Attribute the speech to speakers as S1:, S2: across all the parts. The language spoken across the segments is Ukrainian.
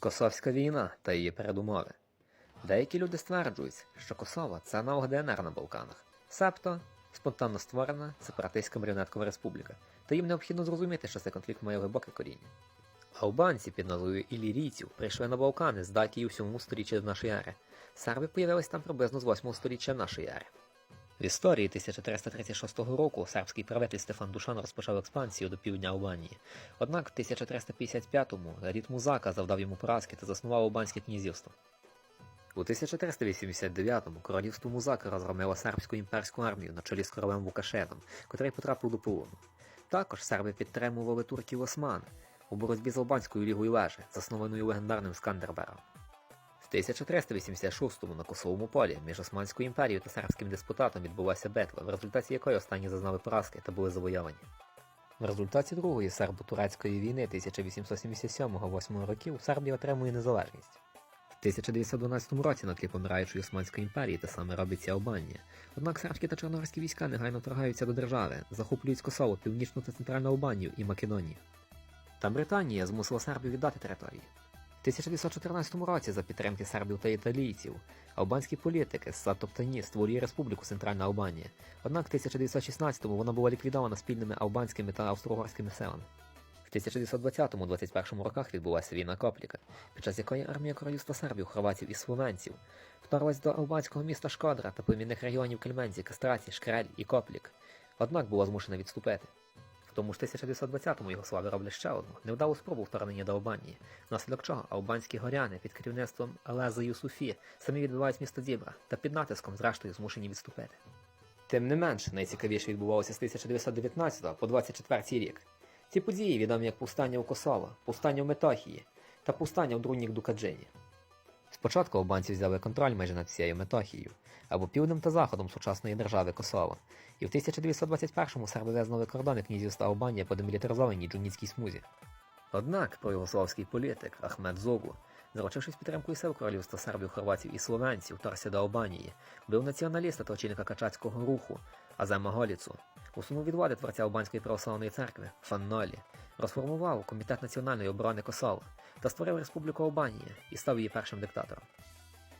S1: Косовська війна та її передумови. Деякі люди стверджують, що Косово це аналог ДНР на Балканах, себто спонтанно створена сепаратистська маріонеткова республіка, та їм необхідно зрозуміти, що цей конфлікт має глибоке коріння. Албанці під назвою ілірійців прийшли на Балкани з Дакії у 7 сторіччі до нашої ери. Серби появились там приблизно з 8 сторіччя нашої ери. В історії 1336 року сербський правитель Стефан Душан розпочав експансію до півдня Албанії. Однак в 1355-му рід Музака завдав йому поразки та заснував Албанське князівство. У 1389-му королівство Музака розгромило сербську імперську армію на чолі з королем Вукашеном, котрий потрапив до полону. Також серби підтримували турків Осман у боротьбі з албанською лігою вежі, заснованою легендарним Скандербером. В 1386-му на Косовому полі між Османською імперією та сербським деспотатом відбулася битва, в результаті якої останні зазнали поразки та були завойовані. В результаті Другої сербо-турецької війни 1877-8 років Сербія отримує незалежність. В 1912 році на тлі помираючої Османської імперії те саме робиться Албанія. Однак сербські та чорногорські війська негайно вторгаються до держави, захоплюють Косово, Північну та Центральну Албанію і Македонію. Та Британія змусила Сербію віддати території. В 1914 році за підтримки сербів та італійців албанські політики Сад Топтані створює республіку Центральна Албанія. Однак в 1916-му вона була ліквідована спільними албанськими та австро-угорськими силами. В 1920-21 роках відбулася війна Копліка, під час якої армія королівства сербів, хорватів і словенців вторглась до албанського міста Шкодра та племінних регіонів Кельменці, Кастраці, Шкрель і Коплік, однак була змушена відступити. Тому ж 1920-му Югослави роблять ще одну невдалу спробу вторгнення до Албанії, внаслідок чого албанські горяни під керівництвом Елези Юсуфі самі відбивають місто Дібра та під натиском, зрештою, змушені відступити. Тим не менш, найцікавіше відбувалося з 1919 по 24 рік. Ці події відомі як повстання у Косово, повстання в Метохії та повстання в Друннік Дукаджині. Спочатку албанці взяли контроль майже над всією Метохією, або півднем та заходом сучасної держави Косово, і в 1921-му серби визнали кордони князівства Албанія по демілітаризованій джуніцькій смузі. Однак проюгославський політик Ахмед Зогу, заручившись підтримкою сил королівства сербів, хорватів і словенців, вторгся до Албанії, вбив націоналіста та очільника качацького руху Азема Голіцу, усунув від влади творця Албанської православної церкви Фаннолі, розформував Комітет національної оборони Косово та створив Республіку Албанія і став її першим диктатором.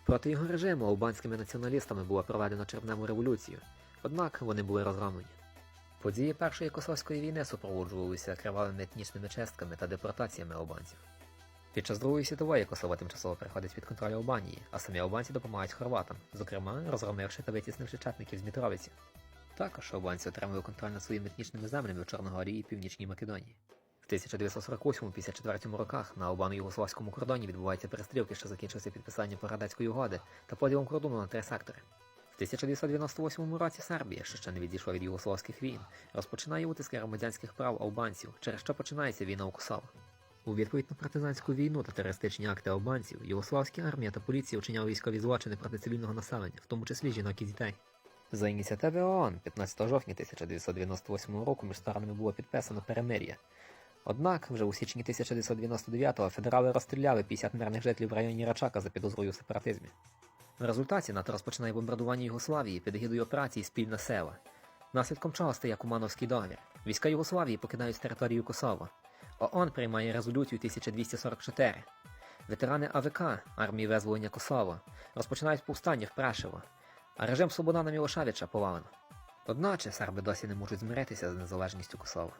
S1: Проти його режиму албанськими націоналістами була проведена червневу революцію, однак вони були розгромлені. Події Першої Косовської війни супроводжувалися кривавими етнічними чистками та депортаціями албанців. Під час Другої світової Косово тимчасово переходить під контроль Албанії, а самі албанці допомагають хорватам, зокрема розгромивши та витіснивши четників з Мітровиці. Також албанці отримали контроль над своїми етнічними землями в Чорногорії і Північній Македонії. В 1948-54 роках на албано-югославському кордоні відбуваються перестрілки, що закінчилися підписанням Парадецької угоди та поділом кордону на три сектори. В 1998 році Сербія, що ще не відійшла від югославських війн, розпочинає утиски громадянських прав албанців, через що починається війна у Косово. У відповідь на партизанську війну та терористичні акти албанців, югославська армія та поліція вчиняли військові злочини проти цивільного населення, в тому числі жінок і дітей. За ініціативи ООН 15 жовтня 1998 року між сторонами було підписано перемир'я. Однак вже у січні 1999-го федерали розстріляли 50 мирних жителів в районі Рачака за підозрою в сепаратизмі. В результаті НАТО розпочинає бомбардування Югославії під егідою операції Спільна села, наслідком чого стає Кумановський договір. Війська Югославії покидають територію Косово. ООН приймає резолюцію 1244. Ветерани АВК армії визволення Косово розпочинають повстання в Прешево, а режим Слободана Мілошавіча повалено. Одначе серби досі не можуть змиритися з незалежністю Косова.